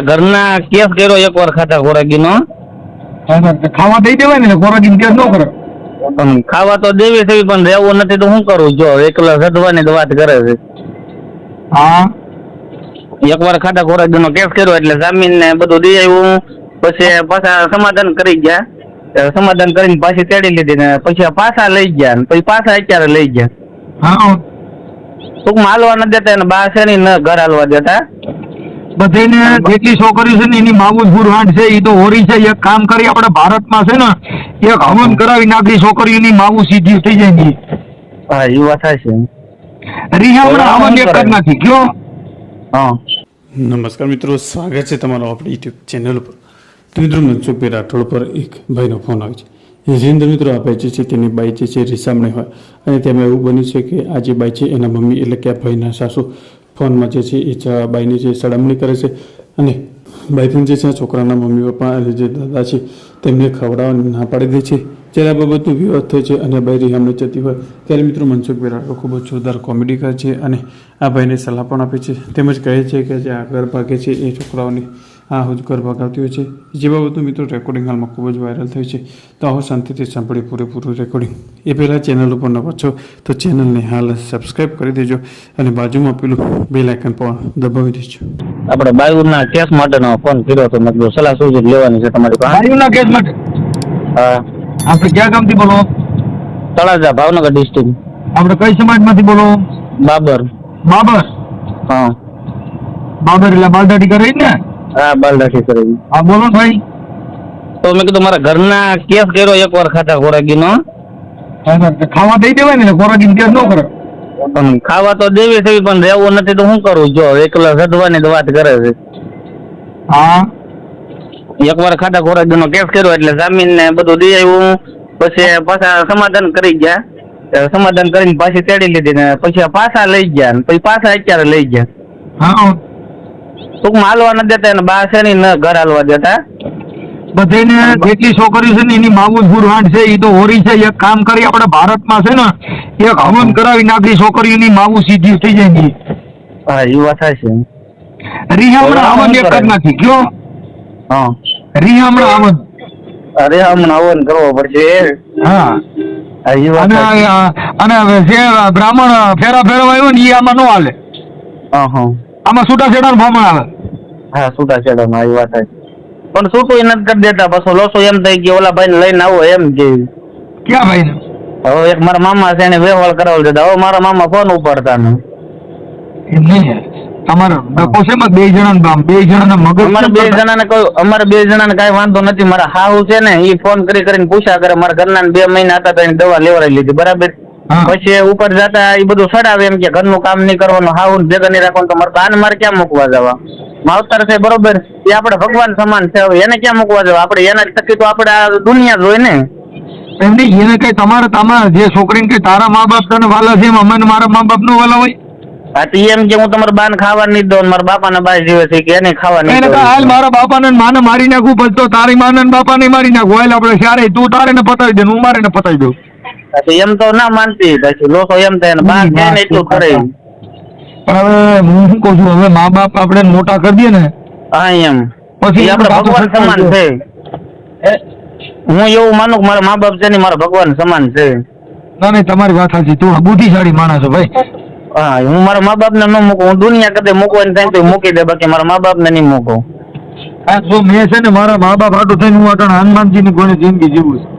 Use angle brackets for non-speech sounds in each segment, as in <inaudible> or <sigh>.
ઘરના કેસ કર્યો એક વાર ખાતા ખોરાકીનો. ખાવા દઈ દેવાય ને ખોરાકી કેસ ન કરે. પણ ખાવા તો દેવી થઈ પણ રહેવું નથી તો શું કરું? જો એકલા સધવાની તો વાત કરે છે. હા. એક વાર ખાતા ખોરાકીનો કેસ કર્યો એટલે જામીન ને બધું દઈ આવ્યું. પછી પાછા સમાધાન કરી ગયા. સમાધાન કરીને પાછી તેડી લીધી ને પછી પાછા લઈ ગયા ને પછી પાછા અત્યારે લઈ ગયા. હા. ટૂંકમાં હાલવા ન દેતા અને બા છે ને ન ઘર હાલવા દેતા. બધાને જેટલી છોકરીઓ છે ને એની માવું ભૂરહાંડ છે એ તો હોરી છે. એક કામ કરી આપણે ભારતમાં છે ને એક હવન કરાવી નાખી છોકરીઓની માવું સીધી થઈ જાય ને હા એ વાત છે. રીહા હવન એક જ નથી કયો હા. નમસ્કાર મિત્રો સ્વાગત છે તમારો આપણી યુટ્યુબ ચેનલ ઉપર. તો મિત્રો મનસુખભાઈ રાઠોડ પર એક ભાઈનો ફોન આવે છે. જેની અંદર મિત્રો આ જે છે તેની બાઈ જે છે રીસામણી હોય. અને તેમાં એવું બન્યું છે કે આ જે બાઈ છે એના મમ્મી એટલે કે આ ભાઈના સાસુ ફોનમાં જે છે એ બાઈની જે સડામણી કરે છે અને બાઈ પણ જે છે છોકરાના મમ્મી પપ્પા અને જે દાદા છે તેમને ખવડાવવા ના પાડી દે છે. જ્યારે આ બાબતનો વિવાદ થયો છે અને બાઈ રિહામણી જતી હોય, ત્યારે મિત્રો મનસુખ બિરાડો ખૂબ જ જોરદાર કોમેડી કરે છે અને આ ભાઈને સલાહ પણ આપે છે. તેમજ કહે છે કે જે આગળ ભાગે છે એ છોકરાઓની આ હુજકર ભગાવતી હોય છે. જે બાબતનું મિત્રો રેકોર્ડિંગ હાલમાં ખૂબ જ વાયરલ થયું છે. તો આવો શાંતિથી સાંભળી પૂરેપૂરું રેકોર્ડિંગ એ પહેલાં ચેનલ ઉપર ન છો તો ચેનલને હાલ સબસ્ક્રાઈબ કરી દેજો અને બાજુમાં પેલું બે લાઇકન પણ દબાવી દેજો. આપણે બાયુના કેસ માટેનો ફોન કર્યો હતો. મતલબ સલાહ સૂચિત લેવાની છે તમારી પાસે. બાયુના કેસ માટે? હા. આપણે ક્યાં ગામથી બોલો? તળાજા ભાવનગર ડિસ્ટ્રિક્ટ આપણે કઈ સમાજમાંથી બોલો? બાબર. બાબર? હા. બાબર એટલે બાલદાટી કરે ને? હા બાલદાઠી કરેલી. હા બોલો ભાઈ. તો મેં કીધું મારા ઘરના કેસ કર્યો એક વાર ખાતા ખોરાકીનો ખાવા દઈ દેવાય ને ખોરાકી કેસ ન કરે. પણ ખાવા તો દેવી થઈ પણ રહેવું નથી તો શું કરું? જો એકલા સધવાની તો વાત કરે છે. હા. એક વાર ખાતા ખોરાકીનો કેસ કર્યો એટલે જામીન ને બધું દઈ આવ્યું. પછી પાછા સમાધાન કરી ગયા. સમાધાન કરીને પાછી તેડી લીધી ને પછી પાછા લઈ ગયા પછી પાછા અત્યારે લઈ ગયા. હા ટૂંકમાં હાલવા નથી દેતા અને બા છે ને ન ઘર હાલવા દેતા. બધાને જેટલી છોકરીઓ છે ને એની માવું ભૂરહાંડ છે એ તો હોરી છે. એક કામ કરી આપણે ભારતમાં છે ને એક હવન કરાવી નાખી છોકરીઓની માવું સીધી થઈ જાય ને હા એ વાત છે રી હમણાં હવન એક જ નથી કયો હા. રી હમણાં હવન. અરે હમણાં હવન કરવો પડશે. હા. અને અને જે બ્રાહ્મણ ફેરા ફેરવા આવ્યો ને એ આમાં ન હાલે. હા હા. આમાં છૂટાછેડા ફોર્મ આવે. હા છૂટાછેડામાં એ વાત છે. પણ છૂટું નથી કરી દેતા પછી લોસો એમ થઈ કે ઓલા ભાઈને લઈને આવો એમ કે. ક્યાં ભાઈ ને હવે એક મારા મામા છે એને વ્યવહાર કરાવી દેતા હવે મારા મામા ફોન ઉપાડતા ને? એમ નહીં તમારે ડકો છે બે જણા બે જણા મગજ અમારે બે જણાને કોઈ અમારે બે જણાને કઈ વાંધો નથી. મારા હાહુ છે ને એ ફોન કરી કરીને પૂછ્યા કરે મારા ઘરના બે મહિના હતા તો દવા લેવડાવી લીધી. બરાબર. પછી ઉપર જતા એ બધું સડાવે એમ કે ઘરનું કામ નહીં કરવાનું હાહુ ભેગા નહીં રાખવાનું તો મારે આને મારે ક્યાં મૂકવા જવા? માવતર છે બરોબર એ આપણે ભગવાન સમાન છે હવે એને ક્યાં મૂકવા જવા? આપણે એના થકી તો આપણે આ દુનિયા જ હોય ને. એમ નહીં એને કઈ તમારે તમારા જે છોકરીને કઈ તારા મા બાપ તને વાલા છે એમ અમને મારા મા બાપ નો વાલા હોય? હા તો એમ કે હું તમારા બાને ખાવા નહીં દઉં મારા બાપાને બાય જીવે છે કે એને ખાવા નહીં હાલ મારા બાપાને ને માને મારી નાખું પછી તો તારી માને બાપાને મારી નાખું હાલ આપણે સારે તું તારે ને પતાવી દે હું મારે ને પતાવી દઉં. તો એમ તો ના માનતી પછી લોકો એમ થાય ને બાર કે ને એટલું કરે પણ હવે હું શું કહું છું હવે મા બાપ આપણે મોટા કરી દઈએ ને હા એમ. પછી આપણે ભગવાન સમાન છે. હું એવું માનું કે મારા મા બાપ છે ને મારા ભગવાન સમાન છે. ના નહીં તમારી વાત સાચી. તું બુદ્ધિશાળી માણસ ભાઈ. હા હું મારા મા બાપ ને ન મૂકું. હું દુનિયા કદે મૂકવાની થાય તો મૂકી દે બાકી મારા મા બાપ ને નહીં મૂકું. હા જો મેં છે ને મારા મા બાપ આટું થઈને હું આટણ હનુમાનજી ની કોઈને જિંદગી જીવું છું.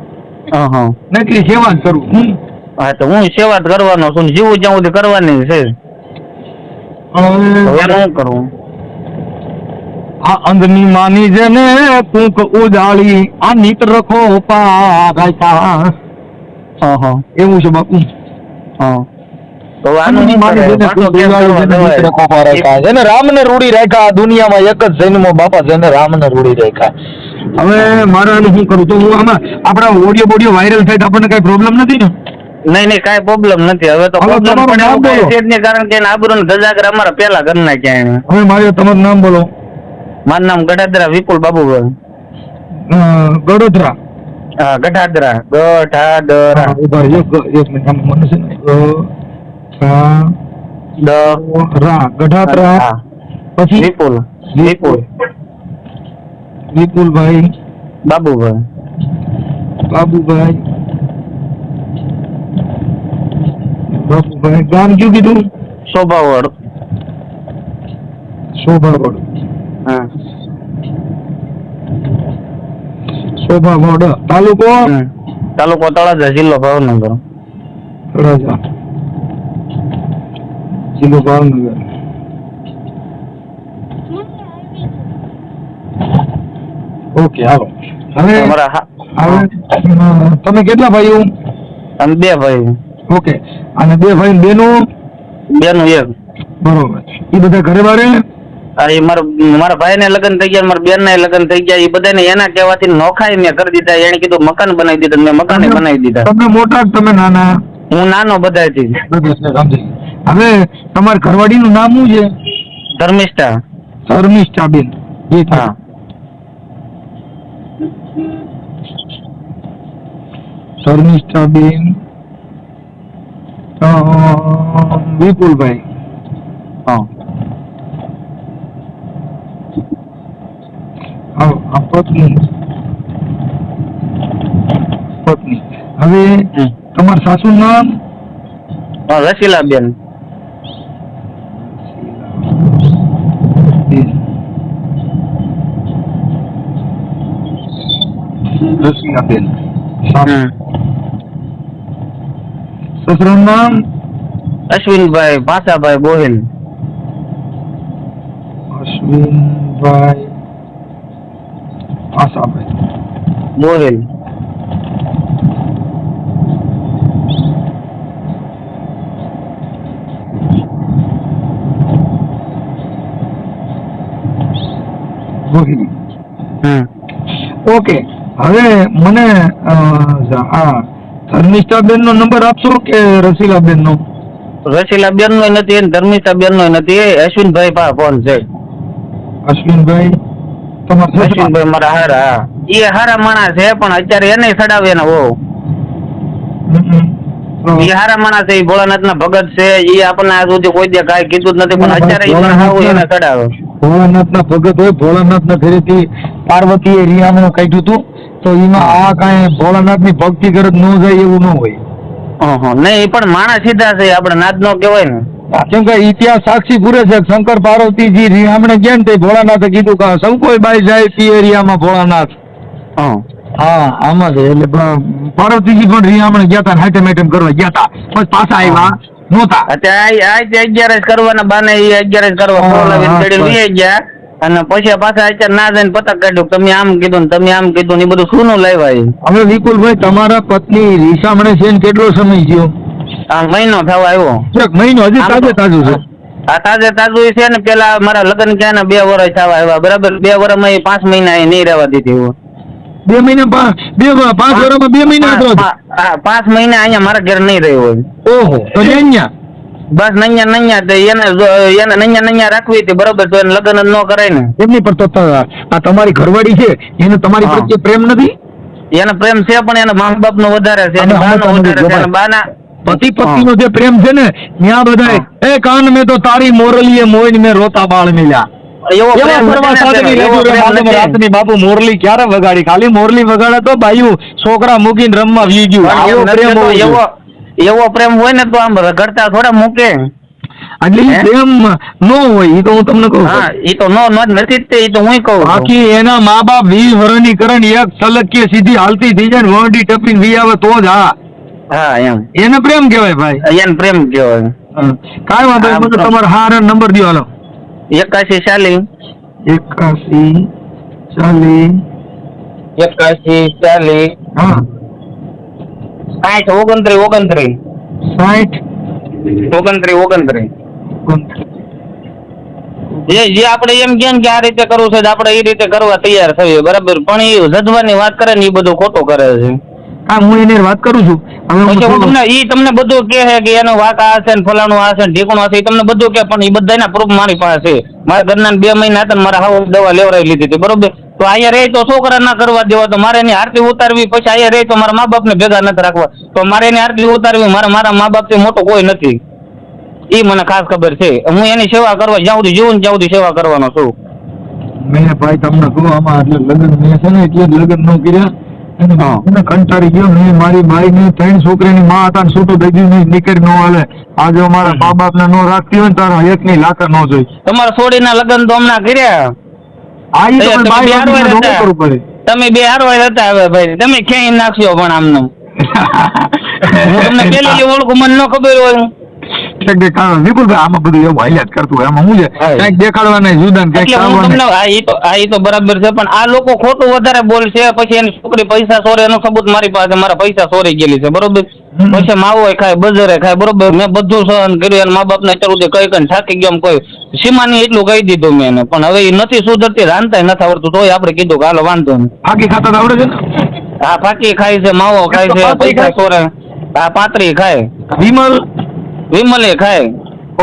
નકરી સેવા જ કરું. હા? તો હું સેવા જ કરવાનો છું જીવું જ્યાં સુધી કરવાની છે. હવે હવે કરું? આ અંધની માની છે ને કુંક ઉજાળી આ નીત રખો પારાયતા હા હા. એવું છે બાપુ. હા. તો આનું? છે ને? રખો જેને રામને રૂડી રાખ્યા દુનિયામાં એક જ જન્મો બાપા જેને રામને રૂડી રાખ્યા. હવે મારે આનું શું કરું? તો હું આમાં આપણા ઓડિયો બોડિયો વાયરલ થાય તો આપણને કઈ પ્રોબ્લેમ નથી ને? નહીં નહીં કાંઈ પ્રોબ્લેમ નથી. હવે તો પ્રોબ્લેમ નહીં કારણ કે આબરૂ ને ગજાગર અમારા પેલા ઘરના ક્યાંય હવે મારે તમારું નામ બોલો. મારું નામ ગઢાદરા વિપુલ બાબુભાઈ. અ, ગડોદરા હા ગઢાદરા ગઢાદરા. ઊભા એક મિનિટ મને છે ને ગ- રા- દ રા ગઢાત્રા હા. પછી? વિપુલ વિપુલ. વિપુલભાઈ. બાબુભાઈ. બાબુભાઈ. બાબુભાઈ ગામ કયું કીધું? શોભાવડ. શોભાવડ. હા. શોભાવડ તાલુકો. તાલુકો તળાજા જિલ્લો ભાવનગર. તળાજા. જિલ્લો ભાવનગર. ઓકે હાલો. હવે હવે તમે કેટલા ભાઈઓ? અમે બે ભાઈ. ઓકે અને બે ભાઈ બેનો? બેનું એક. બરોબર. એ બધા ઘરે બારે એ મારા મારા ભાઈ ને લગ્ન થઈ ગયા મારા બેન ને લગ્ન થઈ ગયા. એ બધાને એના કહેવાથી નોખાઈ મેં કરી દીધા. એને કીધું મકાન બનાવી દીધું મેં મકાન બનાવી દીધા. તમે મોટા તમે નાના? હું નાનો બધાથી. હવે તમારા ઘરવાળીનું નામ શું છે? ધર્મિષ્ઠા. ધર્મિષ્ઠા બેન હા. શર્મિષ્ઠાબેન અ, વિપુલભાઈ હા હા, આ પત્ની પત્ની હવે હમ. તમારા સાસુ નામ હા, રસીલાબેન રસીલાબેન હમ. સસરાનું નામ અશ્વિનભાઈ ભાષાભાઈ ગોહિલ અશ્વિનભાઈ આશાભાઈ ગોહિલ ગોહિલ હમ ઓકે હવે મને અ, આ ધર્મિષ્ઠાબેન નો નંબર આપશો કે રસીલાબેન નો રસીલાબેન નો નથી. અને ધર્મિષ્ઠાબેન નો નથી અશ્વિનભાઈ પા ફોન છે. અશ્વિનભાઈ તમારા અશ્વિનભાઈ મારા હારા એ હારા માણસ છે પણ અત્યારે એને સડાવે ને ઓ એ હારા માણસ છે એ ભોળાનાથ ના ભગત છે એ આપણને આજ સુધી કોઈ દે કાંઈ કીધું જ નથી પણ અત્યારે એને સડાવે. ભોળાનાથ ના ભગત હોય ભોળાનાથ ના ઘરેથી પાર્વતી એ રિયામણું કાઢ્યું હતું. તો એમાં આ કાંઈ ભોળાનાથની ભક્તિ કરે ન જાય એવું ન હોય. નહીં એ પણ માણસ સીધા છે આપણે નાદ નો કહેવાય ને. કેમ કે ઇતિહાસ સાક્ષી પૂરે છે શંકર પાર્વતીજી રિયામણે ગયા ને તે ભોળાનાથે કીધું કે સૌ કોઈ બાઈ જાય તે એરિયામાં ભોળાનાથ. હા. હા આમાં છે એટલે પાર્વતીજી પણ રિયામણે ગયા હતા હાઈટેમ હાઈટમ કરવા ગયા હતા પછી પાછા આવ્યા નહોતા. અત્યારે આ અગિયારસ કરવાના બાને એ અગિયારસ કરવા ગયા. અને પછી પાછા અત્યારે ના જઈને પતક કાઢ્યું. તમે આમ કીધું ને તમે આમ કીધું ને એ બધું શું નું લાવ્યા હવે વિપુલભાઈ તમારા પત્ની રીસામણે છે કેટલો સમય થયો? આ મહિનો થવા આવ્યો. એક મહિનો હજી તાજે તાજુ છે. આ તાજે તાજું છે ને પેલા મારા લગ્ન ક્યાં ને બે વર્ષ થવા આવ્યા. બરાબર? બે વર્ષમાં એ પાંચ મહિના એ નહીં રહેવા દીધી હું બે મહિના બે પાંચ વર્ષમાં બે મહિના પાંચ મહિના અહીંયા મારા ઘેર નહીં રહ્યો હોય. ઓહો તો ન્યા. બસ નૈયા નૈયા તો એને એને નૈયા નૈયા રાખવી હતી બરોબર તો એને લગ્ન જ ન કરાય ને. એમની પર તો આ તમારી ઘરવાળી છે એને તમારી પ્રત્યે પ્રેમ નથી? એને પ્રેમ છે પણ એને મા બાપ નો વધારે છે એને બાનો વધારે છે અને બાના. પતિ પત્ની નો જે પ્રેમ છે ને ત્યાં બધા એ કાન મેં તો તારી મોરલીએ મોઈન મેં રોતા બાળ મિલ્યા. બાપુ મોરલી ક્યારે વગાડી? ખાલી મોરલી વગાડે તો બાયું છોકરા મૂકીને રમવા વી ગયું. એવો પ્રેમ હોય ને તો આમ રગડતા થોડા મૂકે. એટલે ઈ પ્રેમ નો હોય એ તો હું તમને કહું. હા એ તો નો નો નથી તે ઈ તો હું કહું. બાકી એના મા બાપ વીસ વરની કરણ એક સલકીએ સીધી હાલતી થઈ જાય ને વરડી ટપીને વી આવે તો જ હા. હા એમ. એને પ્રેમ કહેવાય ભાઈ. એને પ્રેમ કહેવાય. હા. વાંધો નહીં મને તમારો હાર નંબર દો હાલો. એકાશી ચાલી એકાસી ચાલી એકાશી ચાલી હા. સાઠ ઓગણત્રીસ ઓગણત્રીસ. સાઠ ઓગણત્રીસ ઓગણત્રીસ. જે જે આપણે એમ કેમ કે આ રીતે કરવું છે આપણે એ રીતે કરવા તૈયાર થઈએ બરાબર? પણ એ જજવાની વાત કરે ને એ બધું ખોટું કરે છે. હા હું એની વાત કરું છું. તમને ઈ તમને બધું કે છે કે એનો વાક આ છે ને ફલાણું આ છે ને ઢીકણું છે ઈ તમને બધું કે પણ એ બધાના પ્રૂફ મારી પાસે છે. મારા ઘરના બે મહિના હતા ને મારા હાવ દવા લેવડાવી લીધી હતી. બરોબર? તો અહીંયા રહે તો છોકરા ના કરવા દેવા તો મારે એની આરતી ઉતારવી પછી અહીંયા રહે તો મારા મા બાપને ભેગા નથી રાખવા. તો મારે એની આરતી ઉતારવી મારા મારા મા બાપથી મોટો કોઈ નથી. એ મને ખાસ ખબર છે. હું એની સેવા કરવા જ્યાં સુધી ત્યાં સુધી સેવા કરવાનો છું. મેં ભાઈ તમને કહું આમાં એટલે લગ્ન મેં છે ને એટલે લગ્ન ન કર્યા. અને હા. કંટાળી ગયો મેં મારી બાઈ ને ત્રણ છોકરીની માં હતા ને છૂટું દઈ દીધું નીકળી ન હાલે. આજે અમારા મા બાપ ને નો રાખતી હોય ને તારો એક ની લાકર નો જોઈ. તમારા છોડીના લગ્ન તો હમણાં કર્યા. એ તમે બે હારવાર હતા. કરવું પડે તમે બે હારવાર હતા હવે ભાઈ તમે ક્યાંય નાખ્યો પણ આમનો હું તમને પેલી <laughs> ઓળખું મને ન ખબર હોય વિપુલભાઈ આમાં બધું એવું હાલ્યા જ કરતું હોય આમાં હું છે. દેખાડવાના જુદા કંઈક આ ઈ તો આ ઈ તો બરાબર છે પણ આ લોકો ખોટું વધારે બોલશે પછી એની છોકરી પૈસા સોરે એનો સબૂત મારી પાસે મારા પૈસા સોરી ગયેલી છે બરોબર. પછી માવો ખાય બજારે ખાય બરોબર? મેં બધું સહન કર્યું અને મા બાપને અત્યાર સુધી કઈ કઈ થાકી ગયો કોઈ સીમાની એટલું કહી દીધું મેં એને. પણ હવે એ નથી સુધરતી રાંધતા નથી આવડતું તોય આપણે કીધું કે હાલો વાંધો નહીં. ફાકી ખાતા આવડે છે હા ફાકી ખાય છે માવો ખાય છે પાતરી પૈસા ચોરે આ પાતરી ખાય. વિમલ? વિમલે ખાય.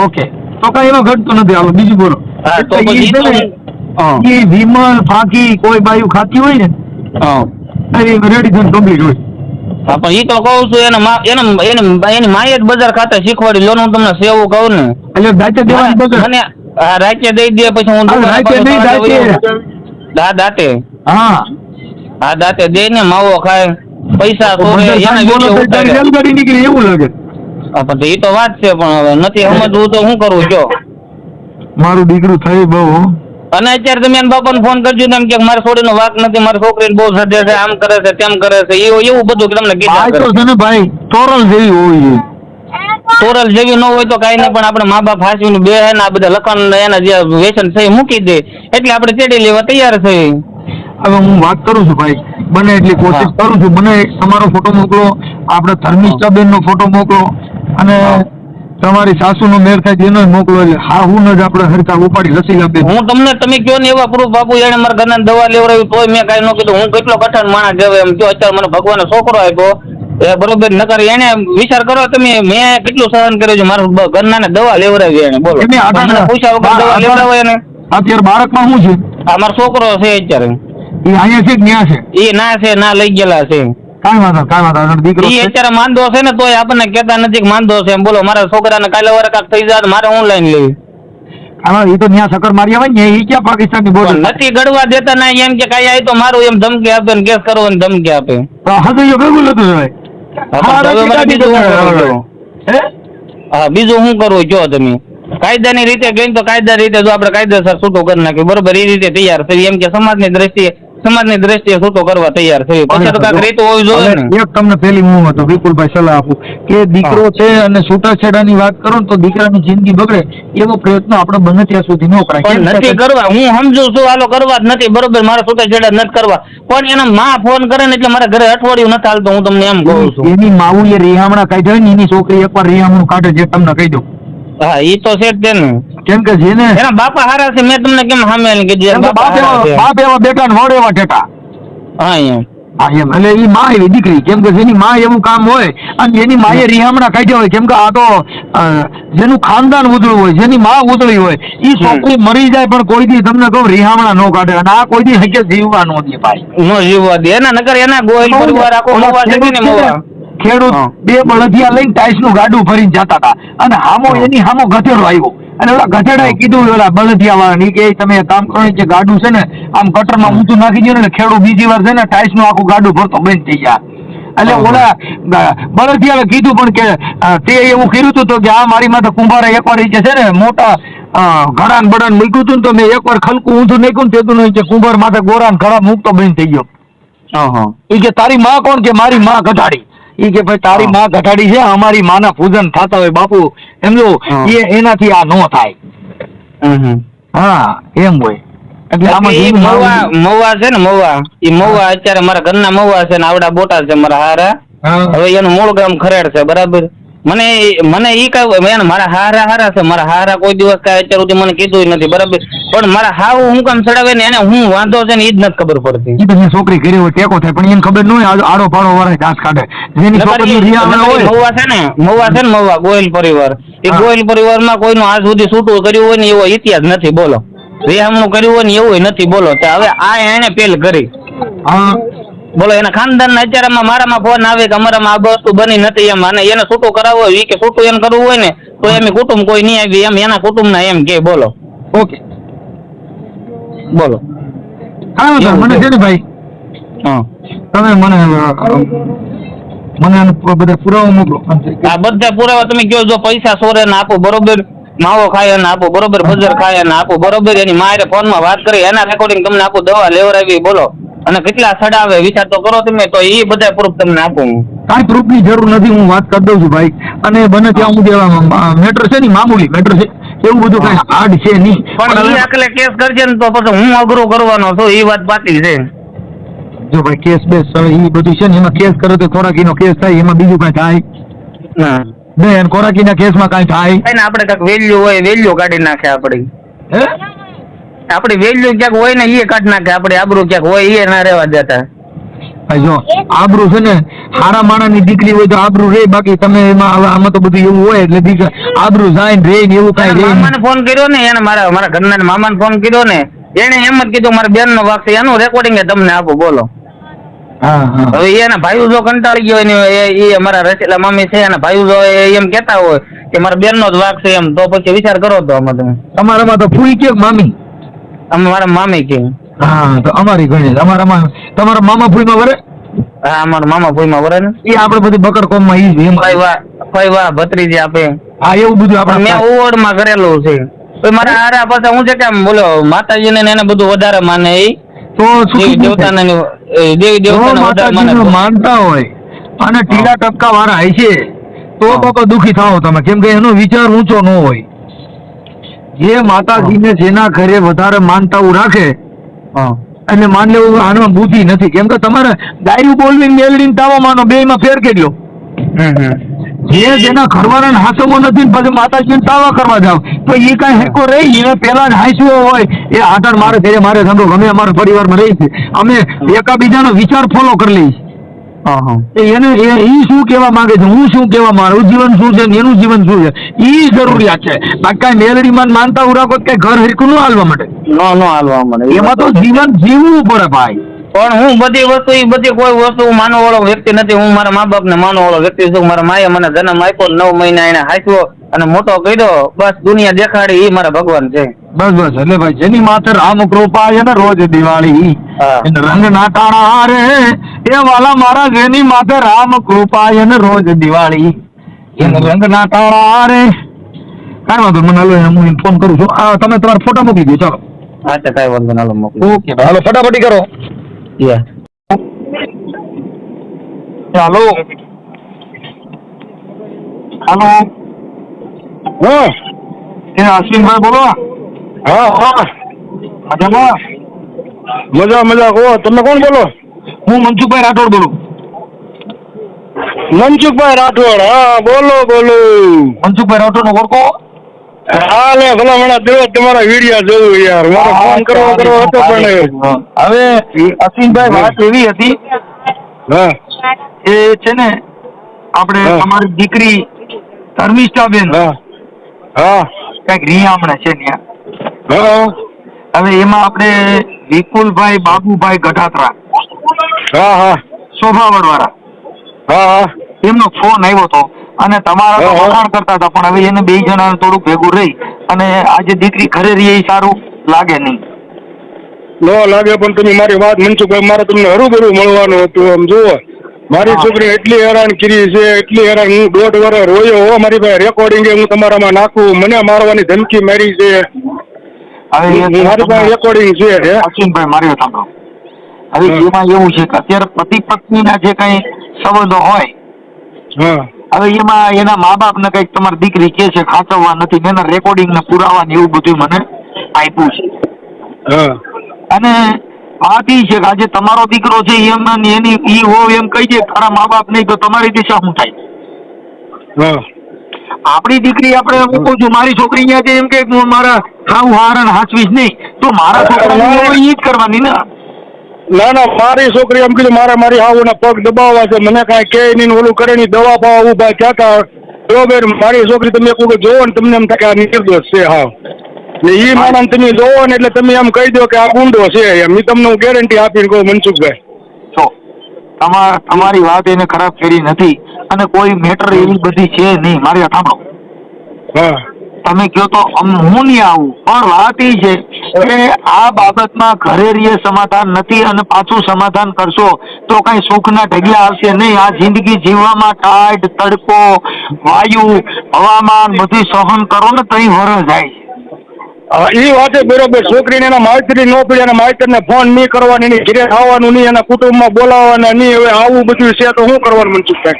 ઓકે. તો કઈ એમાં ઘટતું નથી હાલો બીજું બોલો. હા, તો પછી હા. વિમલ ફાકી કોઈ બાયું ખાતી હોય ને હા. રેડી થઈને કમ્પ્લીટ હોય. હા પણ ઈ તો કહું છું એને એને એની એની માએ જ બજાર ખાતે શીખવાડી લો હું તમને સેવું કહું ને. એટલે દાંતે દેવાની બગર? મને આ રાતે દઈ દે પછી હું હા, રાતે નહીં, દાંતે. દા દાંતે. હા. હા દાંતે દે ને માવો ખાય. પૈસા ચોરે એને વીડિયો ઉતારે. રેલગાડી નીકળી એવું લાગે. હા, પણ ઈ તો વાત છે પણ હવે નથી સમજવું તો શું કરું જો. મારું દીકરું થઈ બહુ હો. અને અત્યારે તમે એના બાપાને ફોન કરજો ને એમ કે મારી છોડીનો વાક નથી મારી છોકરીને બહુ સજે છે આમ કરે છે તેમ કરે છે. એવું એવું બધું તમને કીધું ભાઈ તો છે ને ભાઈ તોરલ જેવી હોવી જોઈએ. તોરલ જેવી ન હોય તો કાંઈ નહીં પણ આપણે મા બાપ હાંસવીને બે હે ને આ બધા લખણ એના જે વ્યસન છે એ મૂકી દે. એટલે આપણે તેડી લેવા તૈયાર થઈ હવે હું વાત કરું છું ભાઈ બને એટલી કોશિશ કરું છું. મને તમારો ફોટો મોકલો આપણે નો ફોટો મોકલો અને તમારી સાસુનો મેર થાય એનો મોકલો એટલે હા હું જ આપણે હરતા ઉપાડી રસી આપે હું તમને તમે કયો ને એવા પ્રૂફ બાપુ એને મારા ઘરના દવા લેવડાવી તોય મેં કાંઈ ન કીધું. હું કેટલો કઠણ માણસ કહેવાય એમ કયો અત્યારે મને ભગવાને છોકરો આપ્યો. એ બરોબર નકર એને વિચાર કરો તમે મેં કેટલું સહન કર્યું છે મારા બ- ઘરનાને દવા લેવડાવી એને બોલો. પૂછ્યા વગર દવા લેવડાવે એને. અત્યારે બાળકમાં શું છે? આ મારો છોકરો છે અત્યારે. એ અહીંયા છે કે ન્યા છે? એ ના છે ના લઈ ગયેલા છે. કાંઈ વાંધો કાંઈ વાંધો નહીં. દીકરો ઈ છે. અત્યારે માંદો છે ને તોય આપણને કહેતા નથી કે માંદો છે. એમ બોલો મારા છોકરાને કાલે વારે કાંઈક થઈ જાય તો મારે ઓનલાઈન લેવી. હા એ તો ન્યા સકર મારી આવે ને એ ક્યાં પાકિસ્તાનની બોર્ડર પણ નથી ગડવા દેતા ના એમ કે કાંઈ આવી તો મારું એમ ધમકી આપે ને કેસ કરવાની ધમકી આપે. હદયો ભેગું લેતું જવાય હા, પણ હવે મારે બીજું શું કરવું? જો? હે? હા બીજું શું કરવું? જો તમે. કાયદાની રીતે ગઈ તો કાયદા રીતે જો આપણે કાયદેસર છૂટું કરી નાખ્યું બરોબર એ રીતે તૈયાર થઈ એમ કે સમાજની દ્રષ્ટિએ સમાજની દ્રષ્ટિએ છૂટો કરવા તૈયાર થયો? પછી તો કાંઈક રીત હોવી જોઈએ ને. એક તમને પેલી હું હતો વિપુલભાઈ સલાહ આપું. કે દીકરો છે અને છૂટાછેડાની વાત કરો તો દીકરાની જિંદગી બગડે એવો પ્રયત્ન આપણે બને ત્યાં સુધી ન કરાય. નથી કરવા. હું સમજુ છું હાલો કરવા જ નથી. બરોબર મારા છૂટાછેડા નથી કરવા. પણ એના માં ફોન કરે ને એટલે મારા ઘરે અઠવાડિયું નથી હાલતો હું તમને એમ કહું છું. એની માવું એ રિહામણા કાઢ્યા ને એની છોકરી એકવાર રિહામણું કાઢે જે તમને કહી દઉં. હા એ તો છે જ ને કેમ કે જેને એના બાપા હારા છે મેં તમને કેમ સામે આવીને કીધું બાપા બાપ હારા છે. બાપ એવા બેટા ને વડ એવા ટેટા. હા એમ. હા એમ. એટલે એ માં એવી દીકરી. કેમ કે જેની માં એવું કામ હોય અને જેની માએ રિહામણા કાઢ્યા હોય કેમ કે આ તો જેનું ખાનદાન ઉધળું હોય જેની માં ઉધળી હોય એ છોકરી મરી જાય પણ કોઈ દી તમને કહું રિહામણા ન કાઢે અને આ કોઈ દી હકે જીવવા નો દે ભાઈ. નો જીવવા દે. એના નકર એના ગોહિલ પરિવાર આખો મોવા છે ને? મોવા. ખેડૂત. બે બળદિયા લઈને ટાઈસનું ગાડું ભરીને જતા હતા. અને હામો એની હામો ગધેડો આવ્યો. અને ઓલા ગધેડાએ કીધું ઓલા બળદિયા વાળા કે તમે કામ કરો જે ગાડું છે ને આમ કટરમાં ઊંચું નાખી દો ને ખેડૂત બીજી વાર છે ને ટાઈસનું આખું ગાડું ભરતો બંધ થઈ ગયા એટલે. ઓલા બળદિયાએ કીધું પણ કે તે એવું કર્યું હતું તો કે આ મારી માથે કુંભારે એકવાર કે છે ને મોટા ઘડાન બડાન મૂક્યું હતું ને તો મેં એકવાર ખલકું ઊંધું નાખ્યું ને તેતું નહીં કે કુંભાર માથે ગોરાન ઘડા મૂકતો બંધ થઈ ગયો. હા. ઈ કે તારી માં કોણ કે મારી માં ગધાડી? ઈ કે ભાઈ તારી માં ઘટાડી છે અમારી માના પૂજન થતા હોય બાપુ. એમ જો એ એનાથી આ નો થાય. હા એમ હોય. એ મવા છે. ને મવા એ મવા અત્યારે મારા ઘરના મવા છે ને આવડા બોટા છે મારા હારા. હવે એનું મૂળ ગામ ખરેડ છે બરાબર? મને મને ઈ કઈ મેં મારા હારા હારા છે મારા હારા કોઈ દિવસ કાંઈ અત્યાર સુધી મને કીધું નથી બરાબર? પણ મારા હાવ હું કામ ચડાવે ને એને હું વાંધો છે ને ઈ જ નથી ખબર પડતી. ઈ બધી છોકરી ઘરે હોય ટેકો થાય પણ એને ખબર ન હોય આડો- પાડો વાળા દાંત કાઢે. જેની છોકરી ઈ હોય મવા છે ને મવા છે ને મવા ગોયલ પરિવાર. એ ગોયલ ગોયલ પરિવારમાં કોઈનું આજ સુધી છૂટું કર્યું હોય ને એવો ઇતિહાસ નથી બોલો. રિયામણું કર્યું હોય ને એવું નથી બોલો. તો હવે આ એને પેલ કરી. હા. બોલો એના ખાનદાન અત્યારે આમાં મારામાં ફોન આવે કે અમારામાં આ વસ્તુ બની નથી એમ અને એને છૂટું કરાવવું હોય કે છૂટું એને કરવું હોય ને તો એમ કુટુંબ કોઈ નહીં આવી એમ એના કુટુંબના એમ કે બોલો. ઓકે. બોલો. હા મને છે ને ભાઈ. હા. તમે મને મને બધા પુરાવા મોકલો. આ બધા પુરાવા તમે કહો જો પૈસા સોરે ને આપો બરોબર માવો ખાય ને આપો બરોબર બજર ખાય ને આપો બરોબર એની મારે ફોનમાં વાત કરી એના રેકોર્ડિંગ તમને આપો દવા લેવડાવી બોલો. અને કેટલા સડાવે વિચાર તો કરો તમે તો એ બધા પ્રૂફ તમને આપું હું. કાંઈ પ્રૂફની જરૂર નથી હું વાત કરી દઉં છું ભાઈ. અને બને ત્યાં સુધી મેટર છે ને મામૂલી મેટર છે. એવું બધું કઈ હાર્ડ છે નહીં. પણ એ આકલે કેસ કરજે ને તો પછી હું અઘરો કરવાનો છું એ વાત બાકી છે. જો ભાઈ કેસ બેસ એ બધું છે ને એમાં કેસ કરો તો ખોરાકીનો કેસ થાય એમાં બીજું કઈ થાય? હા નહીં ના ખોરાકીના કેસમાં કઈ થાય? આપણે કાંઈક વેલ્યુ હોય વેલ્યુ કાઢી નાખે આપડે. હે? આપણી વેલ્યુ ક્યાંક હોય ને એ કાઢ નાખે આપણે આબરૂ ક્યાંક હોય એ ના રહેવા દેતા. જો આબરૂ છે ને હારા માણસની દીકરી હોય તો આબરૂ રે બાકી તમે એમાં હવે આમાં તો બધું એવું હોય એટલે દીકરા આબરૂ જાય રે ને એવું કાંઈ રે મામાને ફોન કર્યો ને એને મારા મારા ઘરના મામાને ફોન કર્યો ને એને એમ જ કીધું મારા બેન નો વાક છે એનું રેકોર્ડિંગ તમને આપો બોલો. હવે એના ભાઈઓ જો કંટાળી ગયો હોય ને એ અમારા રચેલા મામી છે એના ભાઈઓ જો એમ કેતા હોય કે મારા બેન નો જ વાક છે એમ. તો પછી વિચાર કરો તો આમાં તમે. તમારામાં તો ફૂઈ કે મામી. અમે મારા મામી કે. હા તો અમારી ગણી અમારામાં તમારા મામા ફૂઈમાં વરે? હા અમારા મામા ભૂઈમાં વરે ને. એ આપણે બધી બકર કોમમાં ઈ જ એમ. ભાઈ વાહ ભત્રીજી આપે. હા એવું બધું આપણે મેં ઓવડમાં કરેલું છે. પછી મારા હારા પાછા હું છે કે બોલો માતાજીને ને એને બધું વધારે માને એ તો શું દેવી? દેવતાને ને, દેવી દેવતાને વધારે માને માનતા હોય અને ટીલા ટપકા વાળા હશે તો હા. બાપા દુખી થાઓ તમે. કેમ કે એનો વિચાર ઊંચો ન હોય. જે માતાજીને જેના ઘરે વધારે માનતાઓ રાખે અને માન લેવું આમાં બુદ્ધિ નથી. કેમ કે તમારે ડાયરી બોલવી મેલડીને તાવો માનો બે માં ફેર હમ. જે જેના ઘરવાળાને હાસવો નથી ને પછી માતાજીને તાવા કરવા જાવ તો એ કાંઈ હેકો રહી એને પેલા જ હાંસવો હોય એ આધાર મારે ઘરે મારે ધંધો ગમે અમારા પરિવારમાં રહી છે. અમે એકાબીજાનો વિચાર ફોલો કરી લઈએ એને એ શું કેવા માંગે છે? હું શું કેવા મારું જીવન શું છે એનું જીવન શું છે? એ જરૂરિયાત છે. બાકી મેલડીમાં માનતા ઉરાકો કઈ ઘર હરકું ન હાલવા માટે નો નો હાલવા માટે એમાં તો જીવન જીવવું પડે ભાઈ. પણ હું બધી વસ્તુ એ બધી કોઈ વસ્તુ હું માનવા વાળો વ્યક્તિ નથી. હું મારા મા બાપ ને માનો વાળો વ્યક્તિ છું. મારા માએ મને જન્મ આપ્યો નવ મહિના એને હાંચ્યો અને મોટો કર્યો. બસ દુનિયા દેખાડી એ મારા ભગવાન છે. બસ બસ. એટલે ભાઈ જેની માથે રામ કૃપા છે ને રોજ દિવાળી. રંગ નાટાણા રે એ વાલા મારા જેની માથે રામ કૃપા છે ને રોજ દિવાળી. એને રંગ નાટાણા રે કાંઈ વાંધો મને હાલો હું ફોન કરું છું. આ તમે તમારા ફોટા મૂકી દો ચાલો. અચ્છા કાંઈ વાંધો ના મોકલું ઓકે હાલો ફટાફટી કરો. યા. હાલો. હાલો. હા? એ અશ્વિનભાઈ બોલો. હા હા. મજામાં? મજા મજા. કહો તમે કોણ બોલો? હું મનસુખભાઈ રાઠોડ બોલું. મનસુખભાઈ રાઠોડ. હા બોલો બોલો. મનસુખભાઈ રાઠોડ નો ઓળખો? હા લે ભલા મને દેવો તમારા વિડિયા જોવું યાર. મારો ફોન કરવો કરવો હતો પણ હવે. અશ્વિનભાઈ વાત એવી હતી હા. એ છે ને આપણે અમારી દીકરી ધર્મિષ્ઠાબેન હા. હા. કંઈક રિયામણે છે ત્યાં. હવે એમાં આપણે વિપુલભાઈ બાબુભાઈ ગઢાત્રા. હા હા. શોભાવડ વાળા હા હા. એમનો ફોન આવ્યો હતો અને તમારા તો. વખાણ કરતા હતા પણ હવે એને બે જણા થોડું ભેગું રહી અને આજે દીકરી ઘરે રહી એ સારું લાગે નહીં. ન લાગે પણ તમે મારી વાત મનસુખભાઈ મારે તમને હરુભરું મળવાનું હતું આમ જુઓ. મારી છોકરી એટલી હેરાન કરી છે એટલી હેરાન. હું દોઢ વર્ષ રોયો હો મારી પાસે રેકોર્ડિંગ હું તમારામાં નાખું. મને મારવાની ધમકી મારી છે. હવે રેકોર્ડિંગ છે અશ્વિનભાઈ મારી વાત સાંભળો હવે એમાં એવું છે કે અત્યારે પતિ પત્નીના જે કઈ સંબંધો હોય હવે એમાં એના મા બાપને કંઈક તમારી દીકરી કે છે ખાચવવા નથી. ને એના રેકોર્ડિંગ ને પુરાવા ને એવું બધું મને આપ્યું છે. હા. અને વાત એ છે કે આજે તમારો દીકરો છે એમ ને એની ઈ હોવ એમ કહી દે તારા મા બાપ નહીં તો તમારી દિશા શું થાય? હા. આપણી દીકરી આપણે હું કહું છું મારી છોકરી અહીંયા છે એમ કે હું મારા હાવ હારણ હાચવીશ નહીં. તો મારા છોકરા એ જ કરવાની ને. ના ના મારી છોકરી એમ કીધું મારે મારી હાઉના પગ દબાવવા છે મને કાંઈ કે નહીં ઓલું કરે નહીં દવા પાવા ઊભા ક્યાં હતા બરોબર મારી છોકરી તમે કોઈ જોવો ને તમને એમ થાય કે આ નિર્દોષ છે હા. ને એ માણસ તમે જોવો ને એટલે તમે એમ કહી દો કે આ ગુંડો છે એમ. એ તમને હું ગેરંટી આપીને કહું મનસુખભાઈ. તમારી વાત એને ખરાબ કરી નથી. અને કોઈ મેટર એવી બધી છે નહીં. મારી સાંભળો. તમે કહો તો હું નહીં આવું. પણ વાત એ છે કે આ બાબતમાં ઘરે રીએ સમાધાન નથી અને પાછું સમાધાન કરશો તો કઈ સુખના ઢગલા આવશે નહીં. આ જિંદગી જીવવામાં ટાઢ તડકો વાયુ હવામાન બધું સહન કરો ને તઈ વરસ જાય એ વાત બરોબર. છોકરીને એના માવતરી ન પડી એના માવતરને ફોન નહીં કરવાની નહીં ઘરે આવવાનું નહીં એના કુટુંબમાં બોલાવવાના નહીં. હવે આવું બધું છે તો શું કરવાનું મનસુખ સાહેબ?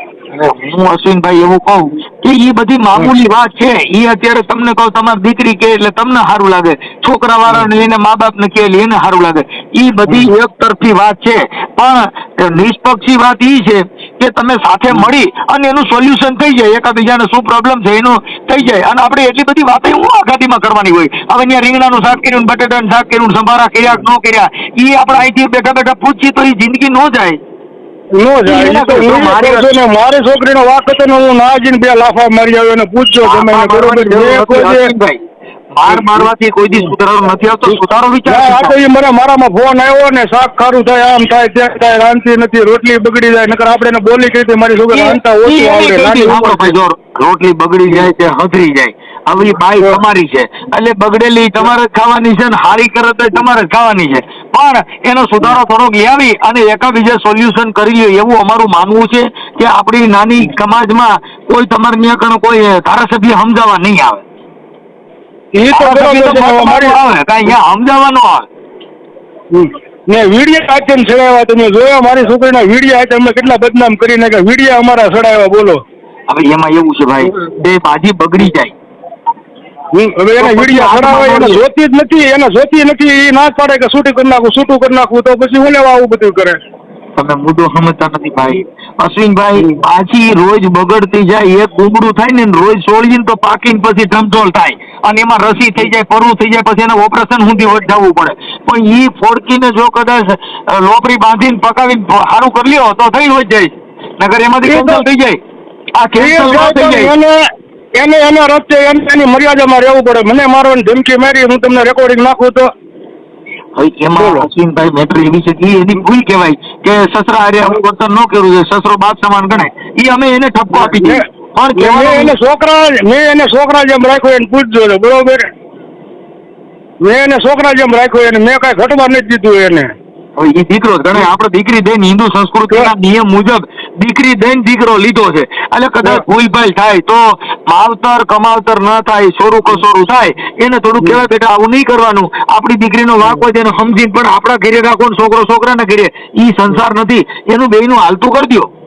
હું અશ્વિનભાઈ એવું કહું કે એ બધી મામૂલી વાત છે. એ અત્યારે તમને કહું તમારી દીકરી કે એટલે તમને સારું લાગે. છોકરા વાળાને એને મા બાપ ને કે એને સારું લાગે. એ બધી એક તરફી વાત છે. પણ નિષ્પક્ષી વાત એ છે કે તમે સાથે મળી અને એનું સોલ્યુશન થઈ જાય એકાબીજાને શું પ્રોબ્લેમ છે એનું થઈ જાય. અને આપણે એટલી બધી વાતો હું આઘાતીમાં કરવાની હોય. હવે અહીંયા રીંગણાનું શાક કર્યું ને બટેટાનું શાક કર્યું સંભારા કર્યા ન કર્યા એ આપણે અહીંથી બેઠા બેઠા પૂછીએ તો એ જિંદગી ન જાય. મારી છોકરીનો વાક હતો ને હું ના જઈને બે લાફા મારી આવ્યો અને પૂછજો તમે માર મારવાથી કોઈ દી સુધારો નથી આવતો. સુધારો વિચાર આ તો ઈ મને મારામાં ફોન આવ્યો ને શાક ખારું થાય આમ થાય ત્યાં થાય રાંધતી નથી રોટલી બગડી જાય નકર આપણે એને બોલી કરી મારી છોકરી રાંધતા ઓછી આવડે રોટલી બગડી જાય તે હધરી જાય હવે બાઈ તમારી છે. એટલે બગડેલી તમારે ખાવાની છે ને હારી કરે તો તમારે ખાવાની છે. પણ એનો સુધારો થોડોક લાવી અને એકાબીજા સોલ્યુશન કરી લ્યો. એવું અમારું માનવું છે કે આપણી નાની સમાજમાં કોઈ તમારે ત્યાં કોઈ ધારાસભ્ય સમજાવવા નહીં આવે. ઈ તો આવે કાંઈ અહીંયા સમજાવવાનો આવે ને વીડિયો આઈટમ ચડાવ્યા તમે જોયા? મારી છોકરીના વીડિયો આઈટમ કેટલા બદનામ કરી નાખ્યા. વીડિયો અમારા ચડાવ્યા બોલો. હવે એમાં એવું છે ભાઈ બે ભાજી બગડી જાય. હવે એને પછી ચડાવે એને. જોતી જ નથી એને જોતી નથી. એ ના પાડે કે શૂટિંગ કરી નાખું શૂટું કરી નાખું તો પછી હું લેવા આવું બધું કરે? તમે મુદ્દો સમજતા નથી ભાઈ. અશ્વિનભાઈ પાછી રોજ બગડતી જાય એક ગુંગળું થાય ને રોજ સોળીને તો પાકીને પછી ઢમઢોળ થાય. અને એમાં રસી થઈ જાય પરવું થઈ જાય પછી એને ઓપરેશન સુધી વટાવવું પડે. પણ ઈ ફોડકીને જો કદાચ લોપરી બાંધીને પકાવીને સારું કરી લ્યો તો થઈ હોય જાય. નગર એમાંથી એ કેન્સલ થઈ જાય. આ એ કેન્સલ થઈ જાય. એને એને રસ્તે એને એની મર્યાદામાં રહેવું પડે. મને મારો ધમકી મારી હું તમને રેકોર્ડિંગ નાખું તો એમાં અશ્વિનભાઈ મેટર એવી છે કે એની ભૂલ કહેવાય કે સસરા હારે આવું વર્તન ન કર્યું છે સસરો બાપ સમાન ગણાય. એ અમે એને ઠપકો આપી પણ મેં એને છોકરા મેં એને છોકરા જેમ રાખ્યો એને પૂછજો બરોબર? મેં એને છોકરા જેમ રાખ્યો એને મેં કાંઈ ઘટવા નથી દીધું એને. ઈ દીકરો જ ગણાય. આપણે દીકરી દઈને હિન્દુ સંસ્કૃતિના નિયમ મુજબ દીકરી દઈને દીકરો લીધો છે. એટલે કદાચ ભૂલભાલ થાય તો માવતર કમાવતર ન થાય સોરું કસોરું થાય એને થોડું કહેવાય બેટા આવું નહીં કરવાનું. આપણી દીકરીનો વાક હોય તેને સમજીને પણ આપણા ઘેરે રાખો છોકરો છોકરાને ઘેરે. એ સંસાર નથી. એનું બેયનું હાલતું કરી પણ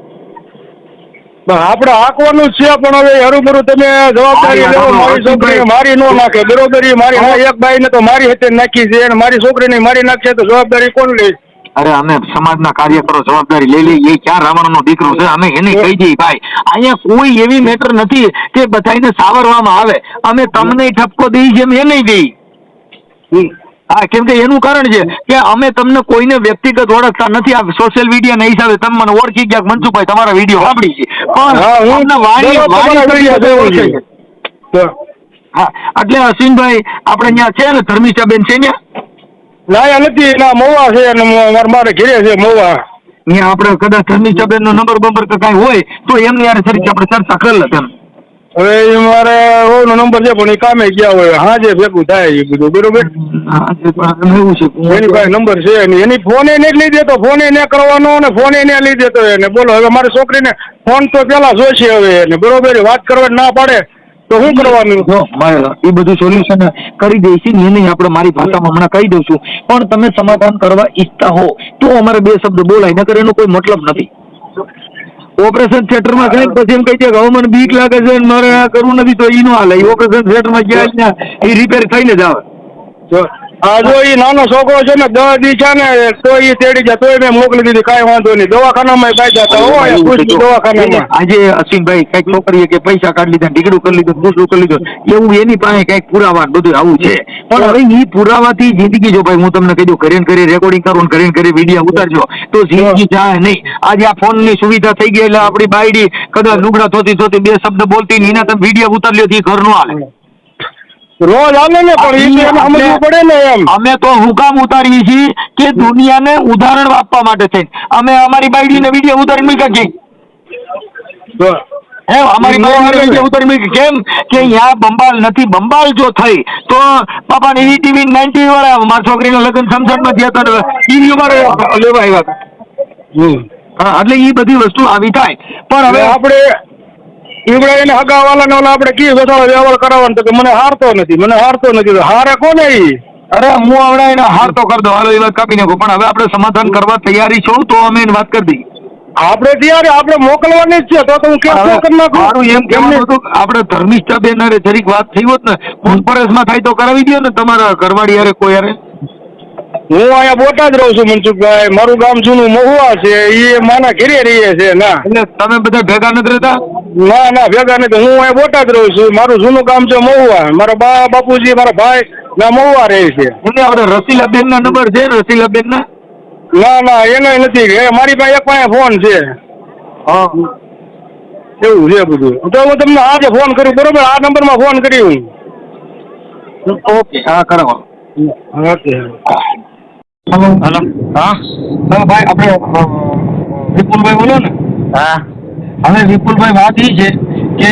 આપણે હાંકવાનું જ છે પણ હવે હરુભરું તમે જવાબદારી લેવો મારી છોકરી. મારી નો નાખે બરોબર મારી હા. એક બાઈને તો મારી હતે નાખી છે અને મારી છોકરીને મારી નાખશે તો જવાબદારી કોણ લે? અરે અમે સમાજના કાર્યકરો જવાબદારી લઈ લઈએ એ ક્યાં રાવણનો દીકરો છે? અમે એને કહી દઈએ ભાઈ અહીંયા કોઈ એવી મેટર નથી કે બધાને સાવરવામાં આવે. અમે તમને ઠપકો દઈ જેમ એ નહીં દઈ હા કેમ કે એનું કારણ છે કે અમે તમને કોઈને વ્યક્તિગત ઓળખતા નથી. આ સોશિયલ મીડિયા ના હિસાબે તમે મને ઓળખી ગયા કે મનસુખભાઈ તમારા વીડિયો સાંભળી છે. હા, પણ વાણી વાણી હા. એટલે અશ્વિનભાઈ આપણે અહીંયા છે ને ધર્મિષ્ઠાબેન છે ને લાયા નથી એના મોવા છે અને મારે ઘેરે છે મોવા. ત્યાં આપણે કદાચ ધર્મિષ્ઠાબેન નો નંબર બંબર કઈ હોય તો એમની યાર સરી આપણે ચર્ચા કરી લે હવે ઈ મારે હોનો નંબર છે પણ એ કામે ગયા હોય. હાજે ભેગું થાય એ બધું બરોબર? હા, એ એની પાસે નંબર છે નહીં. એની ફોને નહીં લઈ દેતો ફોને ને કરવાનો ને ફોને ને લઈ દેતો એને. બોલો હવે મારી છોકરીને ફોન તો પેલા જોઈશે હવે એને. બરોબર? વાત કરવા ના પાડે તો શું કરવાનું? એ બધું સોલ્યુશન કરી દઈશું ને નહીં આપણે મારી ભાષામાં હમણાં કહી દઉં છું. પણ તમે સમાધાન કરવા ઈચ્છતા હો તો અમારે બે શબ્દ બોલાય નકર એનો કોઈ મતલબ નથી. ઓપરેશન થિયેટરમાં જાય ને પછી એમ કહી દે મને બીક લાગે છે મારે આ કરવું નથી, તો ઈ નો હાલે ઓપરેશન થિયેટરમાં ગયા જાય ના એ રિપેર થઈને જ આવે. જો જો એ નાનો છોકરો છે ને દવા દી છે ને તો એ તેડી જાય તોય મેં મોકલી દીધી કાંઈ વાંધો નહીં. દવાખાનામાં કાઢી જતા હો અહીંયા દવાખાનામાં. આજે અશ્વિનભાઈ કંઈક છોકરીએ કે પૈસા કાઢી લીધા ડીગડું કરી લીધું દૂસરું કરી લીધું એવું એની પાસે કંઈક પુરાવા બધું આવું છે. પણ હવે એ પુરાવાથી જિંદગી જો ભાઈ હું તમને કહી દઉં કરીને કરી રેકોર્ડિંગ કરું કરીને કરી વીડિયો ઉતારજો તો જિંદગી જાય નહીં. આજે આ ફોનની સુવિધા થઈ ગઈ એટલે આપણી બાયડી કદાચ લુગડા ધોતી ધોતી બે શબ્દ બોલતી નહીં એના તમે વીડિયો ઉતાર લ્યો ઘર નો હાલે. રોજ આવે ને પણ એ સમજવું પડે ને એમ. અમે તો હુકામ ઉતારીએ છીએ કે દુનિયાને ઉદાહરણ આપવા માટે છે અમે અમારી બાયડીને વીડિયો ઉતારીને મૂક્યા છીએ હે અમારી નો પાસે આવે. એવું તો મેં કેમ? કે અહીંયા બંબાલ નથી. બંબાલ જો થઈ તો બાપા ને ટીવી નાઇન્ટી વાળા મારા છોકરીના લગ્ન સમસણમાં થયા હતા લેવા આવ્યા હતા. હા એટલે એ બધી વસ્તુ આવી થાય. પણ હવે આપણે ઈવડે એને હગાવાલા ને ઓલા આપણે કીધું તો વ્યવહાર કરાવવાનો. તો કે મને હારતો નથી મને હારતો નથી. હારે કોને ઈ અરે હું હમણાં એને હારતો કરી દો હાલો એ વાત કાપી નાખો. પણ હવે આપણે સમાધાન કરવા તૈયારી છું તો અમે એને વાત કરી દઈએ. આપણે ત્યારે આપણે મોકલવાની જ છે તો તો હું કેમ કરી નાખું? મારું એમ કહેવાનું હતું કે આપણે ધર્મિષ્ઠા બેન જરીક વાત થઈ હોત ને કોન્ફરન્સમાં થાય તો કરાવી દો ને તમારા ઘરવાળી હારે કોઈ હારે. હું અહીંયા બોટાદ રહું છું મનસુખભાઈ. મારું ગામ જૂનું મહુવા છે. એ માના ઘેરે રહીએ છે ના. એટલે તમે બધા ભેગા નથી રહેતા? ના ના ભેગા નથી. હું અહીંયા બોટાદ રહું છું. મારું જૂનું ગામ છે મહુવા. મારા બા બાપુજી મારા ભાઈ ના મહુવા રહે છે. એટલે આપણે રસીલાબેન ના નંબર છે રસીલાબેન ના ના ના એનો નથી. મારી પાસે એક પાસે ફોન છે. હા. એવું છે બધું. તો હું તમને આજે ફોન કર્યું બરોબર? આ નંબરમાં ફોન કર્યું ઓકે હા કરાવો. ઓકે. હલો. હલો. હા? હા ભાઈ આપણે વિપુલભાઈ બોલો ને. હા. હવે વિપુલભાઈ વાત એ છે કે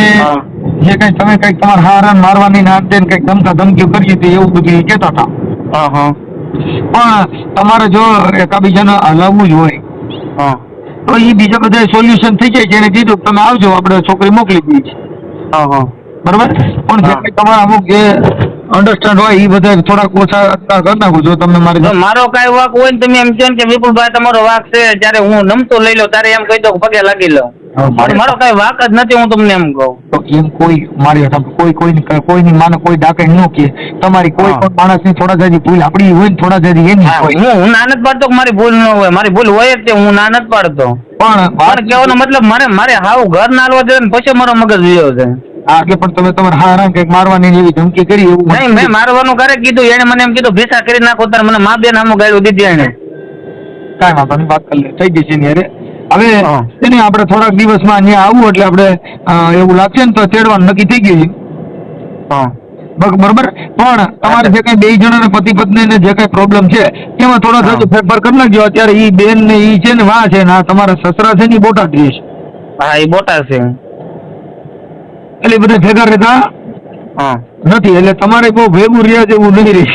જે કઈ તમે કંઈક તમારા હારણ મારવાની ના દે કંઈક ધમકા ધમકીઓ કરી હતી એવું બધું કહેતા હતા. હા હા. પણ તમારે જો એકાબીજાને હલાવવું જ હોય હા. તો એ બીજા બધા સોલ્યુશન થઈ જાય છે એને કીધું તમે આવજો આપણે છોકરી મોકલી દઈએ હા હા. બરોબર? પણ જે. તમારા અમુક જે અન્ડરસ્ટેન્ડ હોય એ બધા થોડાક ઓછા કરી નાખું જો તમને મારી મારો કાંઈ વાક હોય ને તમે એમ કહો કે વિપુલભાઈ તમારો વાક છે જયારે હું નમતો લઈ લઉં ત્યારે એમ કહી દો પગે લાગી લઉં મારે- કઈ વાક જ નથી હું તમને એમ કહું. તો એમ કોઈ મારી કોઈ કોઈ કોઈની માને કોઈ ડાકે ન કે. તમારી કોઈ. પણ માણસની થોડા જાજી ભૂલ આપણી હોય ને થોડા જાજી એની હોય. હું હું ના નથી પાડતો કે મારી ભૂલ ન હોય. મારી ભૂલ હોય જ તે હું ના નથી પાડતો. પણ પણ કહેવાનો મતલબ મારે મારે હાવ ઘર ના હાલવા જોઈએ પછી મારો મગજ વિયો છે. હા એટલે પણ તમે તમારે હા હા કંઈક મારવાની એવી ધમકી કરી એવું નહીં મેં મારવાનું કરે કીધું? એને મને એમ કીધું ભેસા કરી નાખો તાર મને મા બેન આમ ગાયું દીધી એને કાંઈ વાંધો નહીં વાત કરી લે થઈ જશે ને અરે હવે એને આપણે થોડાક દિવસમાં અહીંયા આવવું એટલે આપણે એવું લાગશે ને તો તેડવાનું નક્કી થઈ ગયું હા. બરોબર? પણ તમારે જે કઈ બે જણાને પતિ પત્ની ને જે કઈ પ્રોબ્લેમ છે એમાં થોડો થોડો ફેરફાર કરી નાખજો. અત્યારે ઈ બેન ને ઈ છે ને વા છે ને આ તમારા સસરા છે ને ઈ બોટાદ છે. હા એ બોટા છે. એટલે બધા ભેગા રહેતા નથી. એટલે તમારે બહુ ભેગું રહ્યા જેવું નહીં રહે.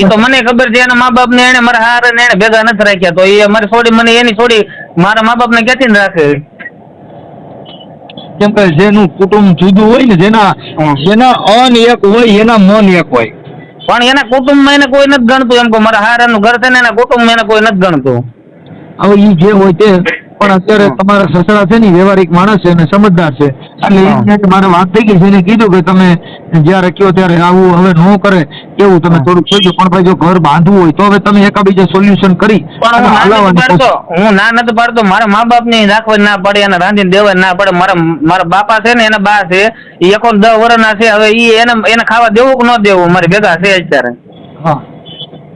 એ તો મને ખબર છે એના મા બાપ ને એને મારા હાર ને એને ભેગા નથી રાખ્યા. તો એ મારી છોડી મને એની છોડી મારા મા બાપ ને ક્યાંથી રાખે? કેમ કે જેનું કુટુંબ જુદું હોય ને જેના જેના અન એક હોય એના મન એક હોય. પણ એના કુટુંબમાં એને કોઈ નથી ગણતું. એમ કે મારા હારાનું ઘર છે ને એના કુટુંબમાં એને કોઈ નથી ગણતું. હવે એ જે હોય તે પણ અત્યારે. તમારા સસરા છે ને વ્યવહારિક માણસ છે અને સમજદાર છે. એટલે હા. એમ છે કે મારે વાત થઈ ગઈ છે. એને કીધું કે તમે જ્યારે કયો ત્યારે આવું હવે ન કરે એવું તમે થોડુંક કહેજો પણ ભાઈ જો ઘર બાંધવું હોય તો હવે તમે એકાબીજા સોલ્યુશન કરી હું ના નથી પાડતો. મારા મા બાપ ને રાખવા ના પડે એને રાંધીને દેવા ના પડે. મારા મારા બાપા છે ને એના બા છે એ એકો દસ વર્ષના છે. હવે એ એને એને ખાવા દેવું કે ન દેવું? મારે ભેગા છે અત્યારે. હા.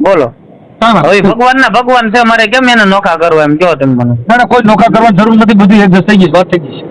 બોલો. હવે. ભગવાન ના ભગવાન છે મારે કેમ એને નોખા કરવા એમ કયો તમે મને? ના કોઈ નોખા કરવાની જરૂર નથી બધું એડજસ્ટ થઈ ગઈ વાત થઈ ગઈ